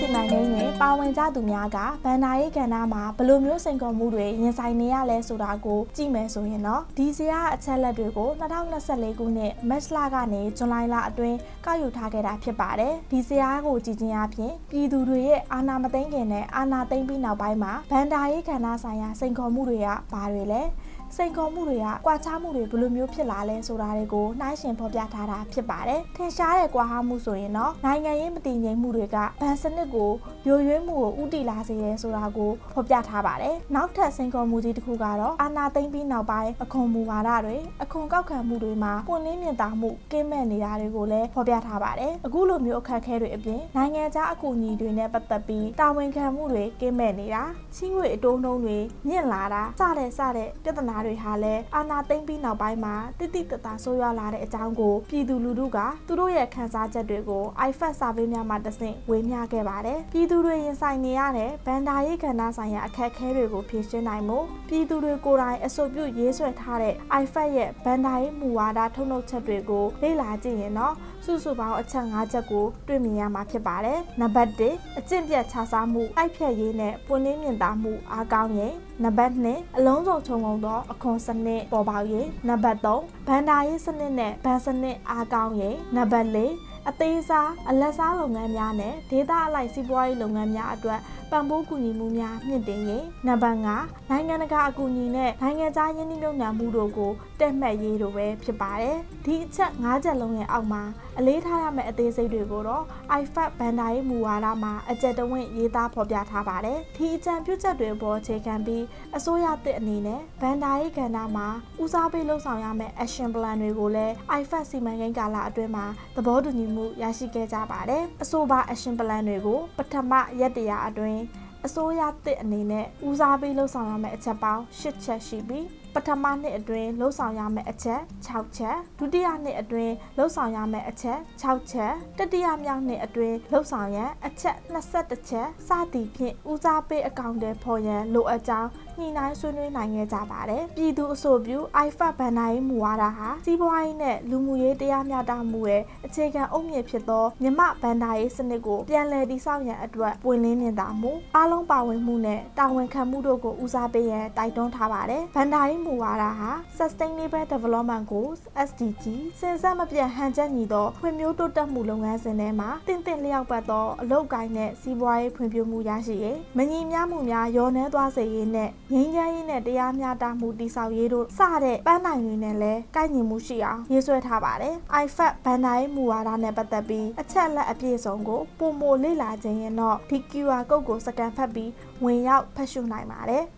စီမံကိန်းတွင်ပါဝင်ကြသူများကဗန္ဒာရေးကဏ္ဍမှာဘယ်လိုမျိုးစိန်ခေါ်မှုတွေရင်ဆိုင်နေရလဲဆိုတာကိုကြည့်မယ်ဆိုရင်တော့ဒီဇယားအချက်လက်တွေကို2024ခုနှစ်မတ်လကနေဇွန်လလအတွင်းကောက်ယူထားခဲ့တာဖြစ်ပါတယ်။ဒီဇယားကိုကြည့်ခြင်းအပြင်ပြည်သူတွေရဲ့အာဏာမသိမ်းခင်နဲ့အာဏာသိမ်းပြီးနောက်ပိုင်းမှာဗန္ဒာရေးကဏ္ဍဆိုင်ရာစိန်ခေါ်မှုတွေကဘာတွေလဲ။ စိန်ခေါ်မှုတွေကကွာခြားမှုတွေဘယ်လိုမျိုးဖြစ်လာလဲဆိုတာတွေကိုနှိုင်းယှဉ်ဖော်ပြထားတာဖြစ်ပါတယ်။ထင်ရှားတဲ့ကွာဟမှုဆိုရင်တော့နိုင်ငံရေးမတည်ငြိမ်မှုတွေကဗန်စနစ်ကိုယိုယွင်းမှုကိုဥတီလာစေရဲဆိုတာကိုဖော်ပြထားပါတယ်။နောက်ထပ်စိန်ခေါ်မှုကြီးတစ်ခုကတော့အာဏာသိမ်းပြီးနောက်ပိုင်းအခွန်မူဝါဒတွေအခွန်ကောက်ခံမှုတွေမှာပွင့်လင်းမြင်သာမှုကင်းမဲ့နေတာတွေကိုလည်းဖော်ပြထားပါတယ်။အခုလိုမျိုးအခက်အခဲတွေအပြင်နိုင်ငံခြားအကူအညီတွေနဲ့ပတ်သက်ပြီးတာဝန်ခံမှုတွေကင်းမဲ့နေတာချင်းငွေအတုံးတုံးတွေမြင့်လာတာစတဲ့စတဲ့ပြဿနာတွေဟာလည်းအာဏာသိမ်းပြီးနောက်ပိုင်းမှာတိတိတသားဆိုးရွားလာတဲ့အကြောင်းကိုပြည်သူလူထုကသူတို့ရဲ့ခံစားချက်တွေကို iFAT survey များမှာတဆင့်ဝေမျှခဲ့ပါတယ်။ပြည်သူတွေရင်ဆိုင်နေရတဲ့ဗန်ဒါရေးကဏ္ဍဆိုင်ရာအခက်အခဲတွေကိုဖြေရှင်းနိုင်မှုပြည်သူတွေကိုယ်တိုင်အဆိုပြုရေးဆွဲထားတဲ့ iFAT ရဲ့ဗန်ဒါရေးမူဝါဒထုတ်နှုတ်ချက်တွေကိုလေ့လာကြည့်ရင်တော့စုစုပေါင်းအချက်၅ချက်ကိုတွေ့မြင်ရမှာဖြစ်ပါတယ်။နံပါတ်1အကျင့်ပြတ်ခြားစားမှုအိုက်ဖြတ်ရေးနဲ့ပွင့်လင်းမြင်သာမှုအားကောင်းရင်နံပါတ်2အလုံးစုံခြုံငုံသောအခွန်စနစ်ပေါ်ပေါက်ရေးနံပါတ်3ဘန်ဒါရေးစနစ်နဲ့ဘဏ်စနစ်အားကောင်းရေးနံပါတ်4 အသေးစားအလက်စားလုပ်ငန်းများနဲ့ဒေသအလိုက်စီးပွားရေးလုပ်ငန်းများအတွက်ပံ့ပိုးကူညီမှုများမြင့်တင်ရေးနံပါတ်5နိုင်ငံတကာအကူအညီနဲ့နိုင်ငံခြားယင်းနှိမ့်မြုပ်နှံမှုတို့ကိုတက်မှတ်ရေးတို့ပဲဖြစ်ပါတယ်ဒီအချက်၅ချက်လုံးရဲ့အောက်မှာအလေးထားရမယ့်အသေးစိတ်တွေကိုတော့ iFAT ဘန်ဒါရေးမူဝါဒမှာအကြက်တဝင့်ရေးသားဖော်ပြထားပါတယ်ဒီအကြံပြုချက်တွေပေါ်အခြေခံပြီးအစိုးရတစ်အနေနဲ့ဘန်ဒါရေးကဏ္ဍမှာဦးစားပေးလှုပ်ဆောင်ရမယ့် action plan တွေကိုလည်း iFAT စီမံကိန်းကာလအတွင်းမှာသဘောတူညီမှုရရှိခဲ့ကြပါတယ်အဆိုပါ action plan တွေကိုပထမရက်တရာအတွင်းအစိုးရတစ်အနေနဲ့ဦးစားပေးလှုပ်ဆောင်ရမယ့်အချက်ပေါင်း၈ချက်ရှိပြီးပ ထမနှစ်အတွင်းလှုပ်ဆောင်ရမယ့်အချက်6ချက်ဒုတိယနှစ်အတွင်းလှုပ်ဆောင်ရမယ့်အချက်6ချက်တတိယမြောက်နှစ်အတွင်းလှုပ်ဆောင်ရန်အချက်21ချက်စသည်ဖြင့်ဦးစားပေးအကောင့်တွေဖော်ရန်လိုအပ်ကြောင်းညှိနှိုင်းဆွေးနွေးနိုင်ခဲ့ကြပါတယ်ပြည်သူအဆိုပြု iFAT ဘဏ္ဍာရေးမူဝါဒဟာစီးပွားရေးနဲ့လူမှုရေးတရားမျှတမှုရဲ့အခြေခံအုတ်မြစ်ဖြစ်သောမြမဘဏ္ဍာရေးစနစ်ကိုပြန်လည်တည်ဆောက်ရန်အတွက်ပွင့်လင်းမြင်သာမှုအားလုံးပါဝင်မှုနဲ့တာဝန်ခံမှုတို့ကိုဦးစားပေးရန်တိုက်တွန်းထားပါတယ်ဘဏ္ဍာရေးမူဝါဒဟာ Sustainable Development Goals SDG စဉ်ဆက်မပြတ်ဟန်ချက်ညီသောဖွံ့ဖြိုးတိုးတက်မှုလုပ်ငန်းစဉ်ထဲမှာတင့်တင့်လျောက်ပတ်သောအလုပ်ကိုင်းနဲ့စီးပွားရေးဖွံ့ဖြိုးမှုရရှိရေးမညီမျှမှုများလျော့နည်းသွားစေရေးနဲ့ငြိမ်းချမ်းရေးနဲ့တရားမျှတမှုတည်ဆောက်ရေးတို့စတဲ့ပန်းနိုင်တွေနဲ့လည်းကိုက်ညီမှုရှိအောင်ရေးဆွဲထားပါတယ်။ iFAT ဘန်တိုင်းမူဝါဒနဲ့ပတ်သက်ပြီးအချက်လက်အပြည့်စုံကိုပုံမလေ့လာခြင်းရင်တော့ဒီ QR code ကိုစကန်ဖတ်ပြီးဝင်ရောက်ဖတ်ရှုနိုင်ပါတယ်။